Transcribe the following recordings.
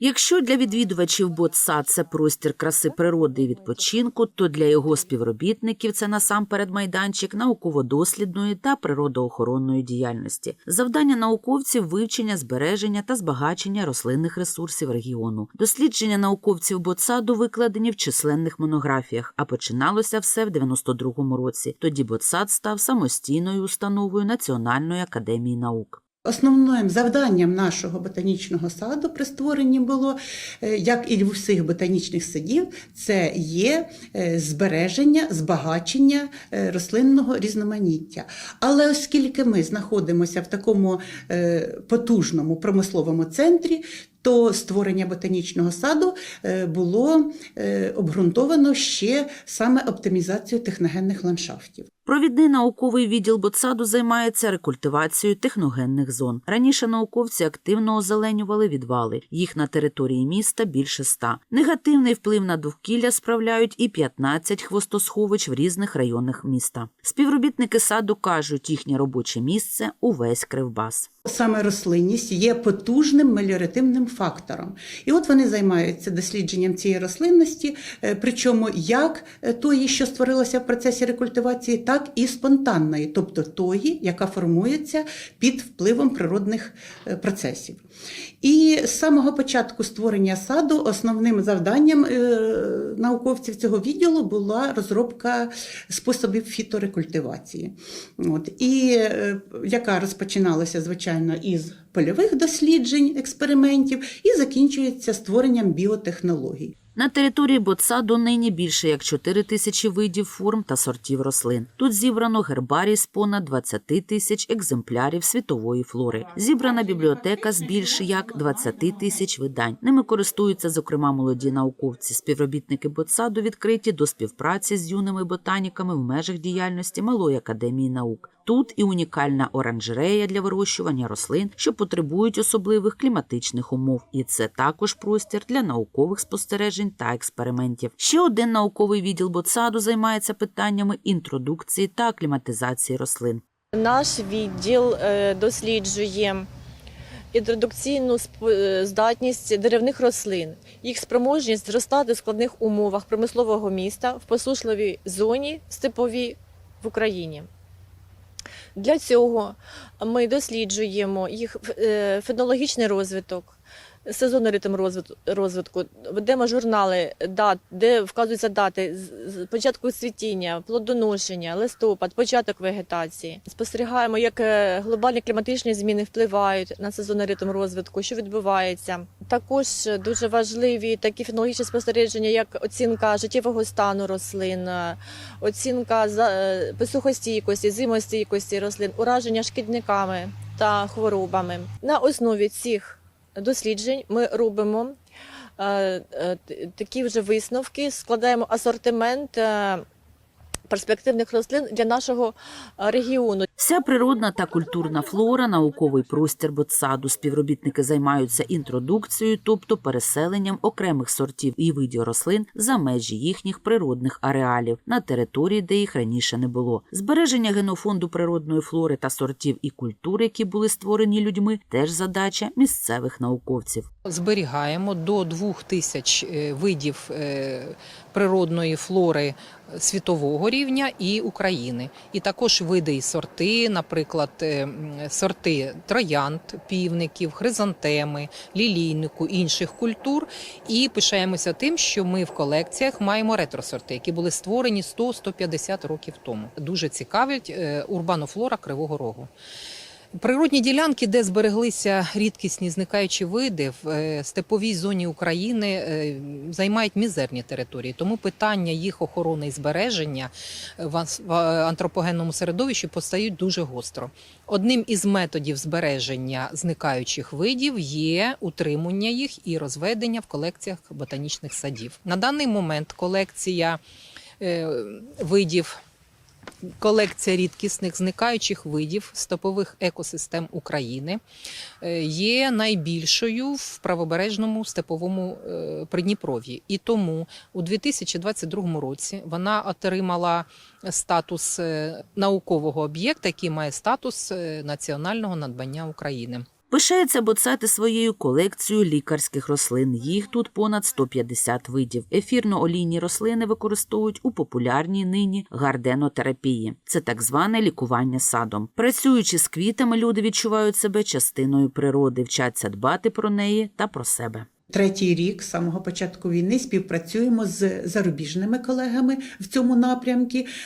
Якщо для відвідувачів ботсад це простір краси природи і відпочинку, то для його співробітників це насамперед майданчик науково-дослідної та природоохоронної діяльності. Завдання науковців вивчення, збереження та збагачення рослинних ресурсів регіону. Дослідження науковців ботсаду викладені в численних монографіях, а починалося все в 92-му році. Тоді ботсад став самостійною установою Національної академії наук. Основним завданням нашого ботанічного саду при створенні було, е, як і в усіх ботанічних садів, це є е, збереження, збагачення е, рослинного різноманіття. Але оскільки ми знаходимося в такому потужному промисловому центрі, то створення ботанічного саду було обґрунтовано ще саме оптимізацією техногенних ландшафтів. Провідний науковий відділ ботсаду займається рекультивацією техногенних зон. Раніше науковці активно озеленювали відвали. Їх на території міста більше ста. Негативний вплив на довкілля справляють і 15 хвостосховищ в різних районах міста. Співробітники саду кажуть, їхнє робоче місце увесь кривбас. Саме рослинність є потужним меліоративним фактором. І от вони займаються дослідженням цієї рослинності, е, причому як е, тої, що створилася в процесі рекультивації, так і спонтанної, тобто тої, яка формується під впливом природних е, процесів. І з самого початку створення саду основним завданням е, науковців цього відділу була розробка способів фіторекультивації. От, і е, яка розпочиналася, звичайно, із польових досліджень, експериментів, і закінчується створенням біотехнологій. На території ботсаду нині більше як 4 тисячі видів форм та сортів рослин. Тут зібрано гербарій з понад 20 тисяч екземплярів світової флори. Зібрана бібліотека з більш як 20 тисяч видань. Ними користуються, зокрема, молоді науковці. Співробітники ботсаду відкриті до співпраці з юними ботаніками в межах діяльності Малої академії наук. Тут і унікальна оранжерея для вирощування рослин, що потребують особливих кліматичних умов, і це також простір для наукових спостережень та експериментів. Ще один науковий відділ ботсаду займається питаннями інтродукції та акліматизації рослин. Наш відділ е, досліджує інтродукційну е, здатність деревних рослин, їх спроможність зростати в складних умовах промислового міста в посушливій зоні степовій в Україні. Для цього ми досліджуємо їх е, фенологічний розвиток, сезонний ритм розвит- розвитку, ведемо журнали, дат, де вказуються дати з- початку цвітіння, плодоношення, листопад, початок вегетації. Спостерігаємо, як е, глобальні кліматичні зміни впливають на сезонний ритм розвитку, що відбувається. Також дуже важливі такі фенологічні спостереження, як оцінка життєвого стану рослин, е, оцінка за- е, посухостійкості, зимостійкості рослин, ураження шкідниками та хворобами. На основі цих досліджень ми робимо е, е, такі вже висновки, складаємо асортимент е, перспективних рослин для нашого е, регіону. Вся природна та культурна флора, науковий простір ботсаду. Співробітники займаються інтродукцією, тобто переселенням окремих сортів і видів рослин за межі їхніх природних ареалів на території, де їх раніше не було. Збереження генофонду природної флори та сортів і культур, які були створені людьми, теж задача місцевих науковців. Зберігаємо до двох тисяч е, видів е, природної флори світового рівня і України. І також види і сорти, наприклад, е, сорти троянд, півників, хризантеми, лілійнику, інших культур. І пишаємося тим, що ми в колекціях маємо ретросорти, які були створені 100-150 років тому. Дуже цікавить урбанофлора Кривого Рогу. Природні ділянки, де збереглися рідкісні зникаючі види в е, степовій зоні України, е, займають мізерні території. Тому питання їх охорони і збереження в ас- антропогенному середовищі постають дуже гостро. Одним із методів збереження зникаючих видів є утримання їх і розведення в колекціях ботанічних садів. На даний момент колекція е, видів. Колекція рідкісних зникаючих видів стопових екосистем України е, є найбільшою в правобережному степовому е, Придніпров'ї. І тому у 2022 році вона отримала статус е, наукового об'єкта, який має статус національного надбання України. Пишаються боцати своєю колекцією лікарських рослин. Їх тут понад 150 видів. Ефірно-олійні рослини використовують у популярній нині гарденотерапії. Це так зване лікування садом. Працюючи з квітами, люди відчувають себе частиною природи, вчаться дбати про неї та про себе. Третій рік самого початку війни співпрацюємо з зарубіжними колегами в цьому напрямку.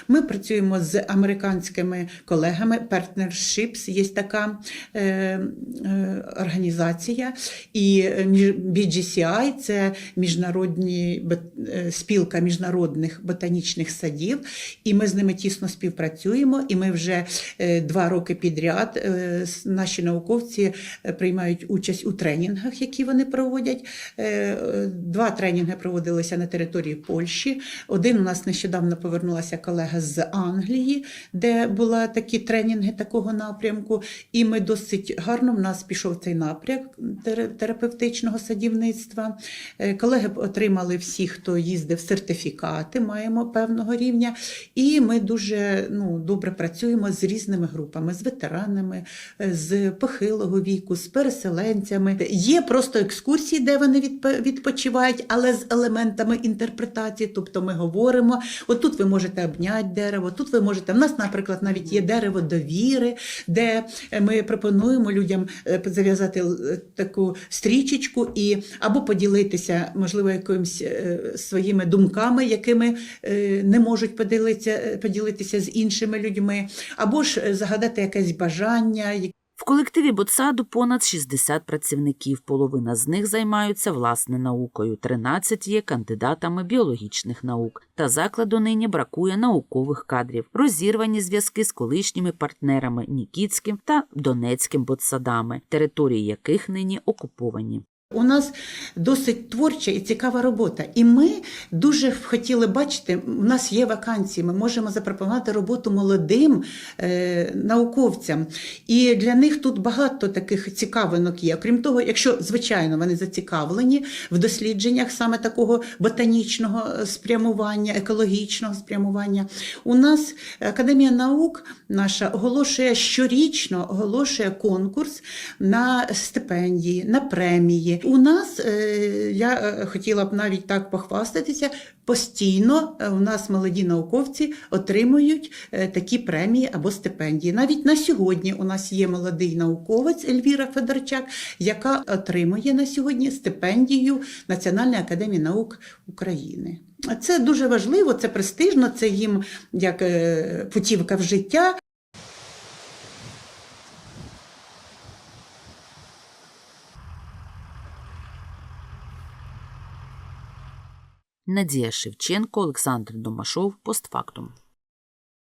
Ми працюємо з американськими колегами. Partnerships є така е, е, організація, і між- BGCI – це міжнародні е, спілка міжнародних ботанічних садів. І ми з ними тісно співпрацюємо. І ми вже е, два роки підряд е, наші науковці е, приймають участь у тренінгах, які вони проводять. Е, е, Два тренінги проводилися на території Польщі. Один у нас нещодавно повернулася колега з Англії, де були такі тренінги такого напрямку. І ми досить гарно в нас пішов цей напрямок тере- терапевтичного садівництва. Е, Колеги отримали всі, хто їздив сертифікати, маємо певного рівня. І ми дуже ну, добре працюємо з різними групами, з ветеранами, з похилого віку, з переселенцями. Є просто екскурсії, де вони відпочивають, але з елементами інтерпретації. Тобто ми говоримо: отут ви можете обняти дерево, тут ви можете. В нас, наприклад, навіть є дерево довіри, де е, ми пропонуємо людям е, зав'язати е, таку стрічечку і або поділитися, можливо, якимись своїми думками, якими не можуть поділитися, поділитися з іншими людьми, або ж загадати якесь бажання, В колективі Ботсаду понад 60 працівників. Половина з них займаються власне наукою. 13 є кандидатами біологічних наук. Та закладу нині бракує наукових кадрів. Розірвані зв'язки з колишніми партнерами Нікітським та Донецьким ботсадами, території яких нині окуповані. У нас досить творча і цікава робота. І ми дуже хотіли бачити, у нас є вакансії, ми можемо запропонувати роботу молодим е, науковцям. І для них тут багато таких цікавинок є. Крім того, якщо, звичайно, вони зацікавлені в дослідженнях саме такого ботанічного спрямування, екологічного спрямування. У нас Академія наук наша оголошує щорічно оголошує конкурс на стипендії, на премії. У нас е, я е, хотіла б навіть так похвастатися. Постійно е, у нас молоді науковці отримують такі премії або стипендії. Навіть на сьогодні у нас є молодий науковець Ельвіра Федорчак, яка отримує на сьогодні стипендію Національної академії наук України. Це дуже важливо, це престижно, це їм як путівка в життя. Надія Шевченко, Олександр Домашов, постфактум.